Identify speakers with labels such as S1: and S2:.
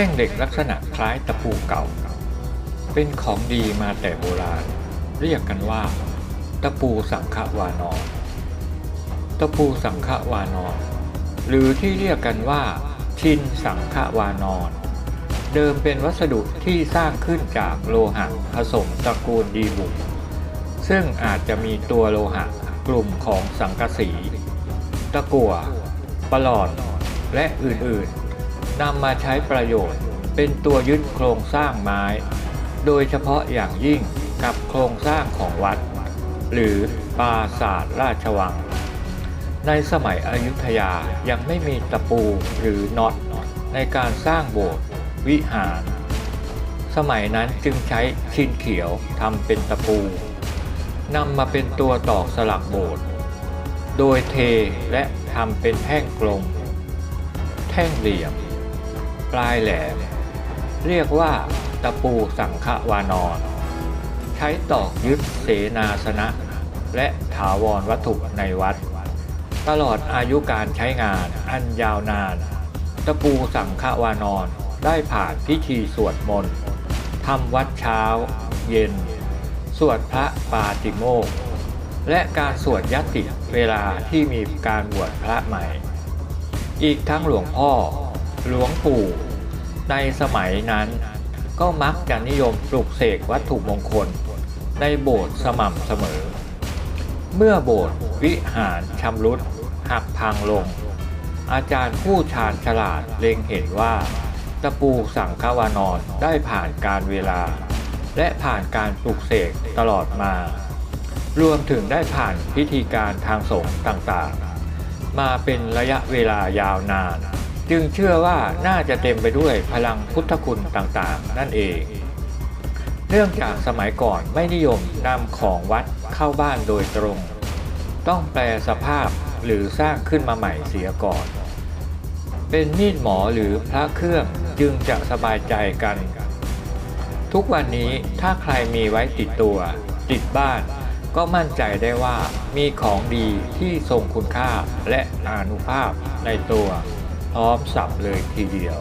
S1: ท่งเหล็กลักษณะคล้ายตะปูเก่า เป็นของดีมาแต่โบราณ เรียกกันว่า ตะปูสังฆวานอน ตะปูสังฆวานอน หรือที่เรียกกันว่า ชินสังฆวานอน เดิมเป็นวัสดุที่สร้างขึ้นจากโลหะผสมตระกูลดีบุกซึ่งอาจจะมีตัวโลหะกลุ่มของสังกะสี ตะกั่วปลอด และอื่นๆ นำมาใช้ประโยชน์ เป็นตัวยึดโครงสร้างไม้ โดยเฉพาะอย่างยิ่งกับโครงสร้างของวัด หรือปราสาทราชวัง ในสมัยอยุธยายังไม่มีตะปูหรือน็อตในการสร้างโบสถ์วิหาร สมัยนั้นจึงใช้ชินเขียวทำเป็นตะปูนำมาเป็นตัวตอกสลักโบสถ์โดยเทและทำเป็นแท่งกลม แท่งเหลี่ยม ปลายแหลม เรียกว่าตะปูสังฆวานอนใช้ตอกยึดเสนาสนะ และถาวรวัตถุในวัด ตลอดอายุการใช้งานอันยาวนาน ตะปูสังฆวานอนได้ผ่านพิธีสวดมนต์ทำวัดเช้า เย็น สวดพระปาติโมกและการสวดยัติเวลาที่มีการบวชพระใหม่ อีกทั้งหลวงพ่อ หลวงปู่ ในสมัยนั้นก็มักจะนิยมปลุกเสกวัตถุมงคล ในโบสถ์สม่ำเสมอ เมื่อโบสถ์วิหารชำรุดหักพังลง อาจารย์ผู้ชาญฉลาดเล็งเห็นว่า ตะปูสังฆวานอนได้ผ่านการเวลา และผ่านการปลุกเสกตลอดมา รวมถึงได้ผ่านพิธีการทางสงฆ์ต่างๆ มาเป็นระยะเวลายาวนาน จึงเชื่อว่าน่าจะเต็มไปด้วยพลังพุทธคุณต่างๆ นั่นเอง เนื่องจากสมัยก่อนไม่นิยมนำของวัดเข้าบ้านโดยตรง ต้องแปลสภาพหรือสร้างขึ้นมาใหม่เสียก่อน เป็นมีดหมอหรือพระเครื่องจึงจะสบายใจกัน ทุกวันนี้ถ้าใครมีไว้ติดตัว ติดบ้านก็มั่นใจได้ว่ามีของดีที่ทรงคุณค่าและอานุภาพในตัว ออฟสับเลยทีเดียว